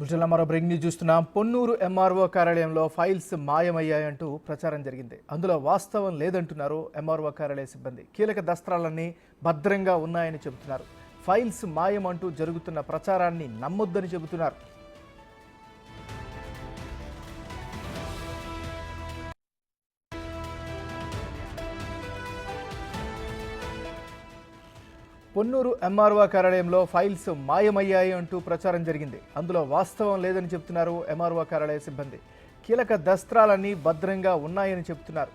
బులెటిన్లో మరో break news చూస్తున్నాం. పొన్నూరు ఎంఆర్ఓ కార్యాలయంలో ఫైల్స్ మాయమయ్యాయంటూ ప్రచారం జరిగింది. అందులో వాస్తవం లేదంటున్నారు ఎంఆర్ఓ కార్యాలయ సిబ్బంది. కీలక దస్త్రాలన్నీ భద్రంగా ఉన్నాయని చెబుతున్నారు. ఫైల్స్ మాయం అంటూ జరుగుతున్న ప్రచారాన్ని నమ్మొద్దని చెబుతున్నారు. పొన్నూరు ఎంఆర్ఓ కార్యాలయంలో ఫైల్స్ మాయమయ్యాయి అంటూ ప్రచారం జరిగింది. అందులో వాస్తవం లేదని చెప్తున్నారు ఎంఆర్ఓ కార్యాలయ సిబ్బంది. కీలక దస్త్రాలన్నీ భద్రంగా ఉన్నాయని చెబుతున్నారు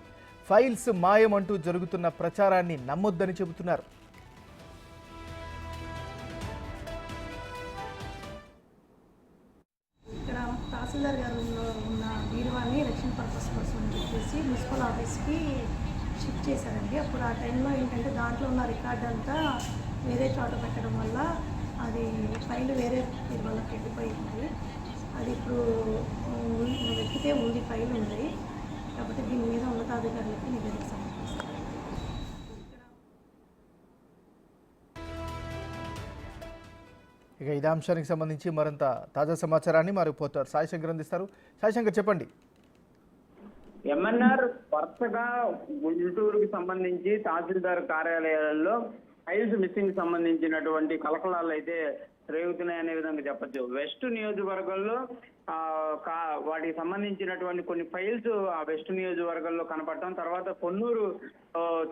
ఫైల్స్ మాయమంటూ జరుగుతున్న ప్రచారాన్ని నమ్మొద్దని చెబుతున్నారు. తహసీల్దార్ గారు ఉన్న బీరువాని ఎలక్షన్ పర్పస్ కోసం చెప్పేసి మున్సిపల్ ఆఫీస్కి షిఫ్ట్ చేశారండి. అప్పుడు ఆ టైంలో ఏంటంటే దాంట్లో ఉన్న రికార్డ్ అంతా వేరే చోట పెట్టడం వల్ల అది ఫైల్ వేరే బీరువాలోకి వెళ్ళిపోయింది. అది ఇప్పుడు వెతికితే ఉంది ఫైల్ ఉంది. కాబట్టి దీని మీద ఉన్నతాధికారులకి నివేదిక సమర్పిస్తాను ఇక ఇదే అంశానికి సంబంధించి మరింత తాజా సమాచారాన్ని మరి పోతారు సాయిశంకర్ అందిస్తారు. సాయిశంకర్ చెప్పండి. ఎంఎన్ఆర్ వరుసగా గుంటూరుకి సంబంధించి తహసీల్దార్ కార్యాలయాలలో ఫైల్స్ మిస్సింగ్ సంబంధించినటువంటి కలకలాలు అయితే రేగుతున్నాయనే విధంగా చెప్పచ్చు. వెస్ట్ నియోజకవర్గంలో ఆ, కా- వాటికి సంబంధించినటువంటి కొన్ని ఫైల్స్ ఆ వెస్ట్ నియోజకవర్గంలో కనపడటం తర్వాత పొన్నూరు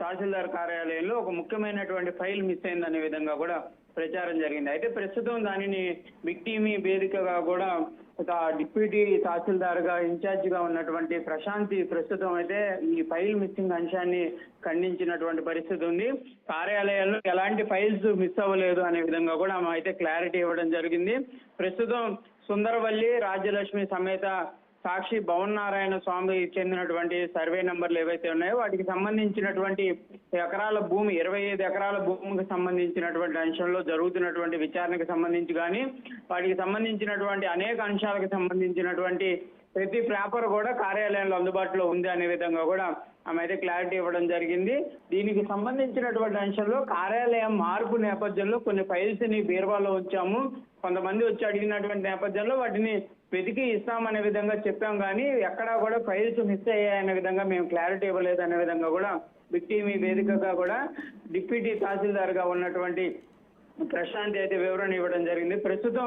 తహసీల్దార్ కార్యాలయంలో ఒక ముఖ్యమైనటువంటి ఫైల్ మిస్ అయిందనే విధంగా కూడా ప్రచారం జరిగింది. అయితే ప్రస్తుతం దానిని విక్టీమీ వేదికగా కూడా ఒక డిప్యూటీ తహసీల్దార్గా ఇన్ఛార్జ్గా ఉన్నటువంటి ప్రశాంతి ప్రస్తుతం అయితే ఈ ఫైల్ మిస్సింగ్ అంశాన్ని ఖండించినటువంటి పరిస్థితి ఉంది. కార్యాలయాల్లో ఎలాంటి ఫైల్స్ మిస్ అవ్వలేదు అనే విధంగా కూడా ఆమె అయితే క్లారిటీ ఇవ్వడం జరిగింది. ప్రస్తుతం సుందరవల్లి రాజ్యలక్ష్మి సమేత సాక్షి భవన్ నారాయణ స్వామికి చెందినటువంటి సర్వే నెంబర్లు ఏవైతే ఉన్నాయో వాటికి సంబంధించినటువంటి ఎకరాల భూమి ఇరవై ఐదు ఎకరాల భూమికి సంబంధించినటువంటి అంశంలో జరుగుతున్నటువంటి విచారణకు సంబంధించి కానీ వాటికి సంబంధించినటువంటి అనేక అంశాలకు సంబంధించినటువంటి ప్రతి పేపర్ కూడా కార్యాలయంలో అందుబాటులో ఉంది అనే విధంగా కూడా ఆమె అయితే క్లారిటీ ఇవ్వడం జరిగింది. దీనికి సంబంధించినటువంటి అంశంలో కార్యాలయం మార్పు నేపథ్యంలో కొన్ని ఫైల్స్ని బీరువాలో ఉంచాము. కొంతమంది వచ్చి అడిగినటువంటి నేపథ్యంలో వాటిని వెతికి ఇస్తామనే విధంగా చెప్పాం కానీ ఎక్కడా కూడా ఫైల్స్ మిస్ అయ్యాయనే విధంగా మేము క్లారిటీ ఇవ్వలేదు అనే విధంగా కూడా బిగ్ టీవీ వేదికగా కూడా డిప్యూటీ తహసీల్దార్గా ఉన్నటువంటి ప్రశాంత్ అయితే వివరణ ఇవ్వడం జరిగింది. ప్రస్తుతం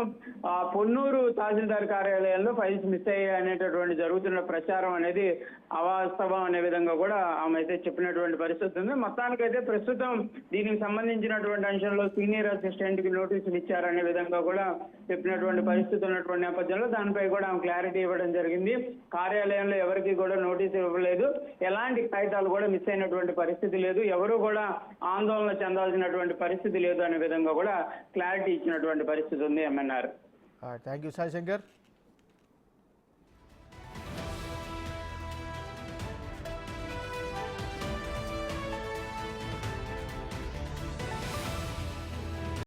ఆ పొన్నూరు తహసీల్దార్ కార్యాలయంలో ఫైల్స్ మిస్ అయ్యాయి అనేటటువంటి జరుగుతున్న ప్రచారం అనేది అవాస్తవం అనే విధంగా కూడా ఆమె అయితే చెప్పినటువంటి పరిస్థితి ఉంది. మొత్తానికైతే ప్రస్తుతం దీనికి సంబంధించినటువంటి అంశంలో సీనియర్ అసిస్టెంట్కి నోటీసులు ఇచ్చారనే విధంగా కూడా చెప్పినటువంటి పరిస్థితి ఉన్నటువంటి నేపథ్యంలో దానిపై కూడా ఆమె క్లారిటీ ఇవ్వడం జరిగింది. కార్యాలయంలో ఎవరికి కూడా నోటీసు ఇవ్వలేదు. ఎలాంటి కాగితాలు కూడా మిస్ అయినటువంటి పరిస్థితి లేదు. ఎవరు కూడా ఆందోళన చెందాల్సినటువంటి పరిస్థితి లేదు అనే విధంగా కూడా క్లారిటీ ఇచ్చినటువంటి పరిస్థితి ఉంది MNR thank you Sai Shankar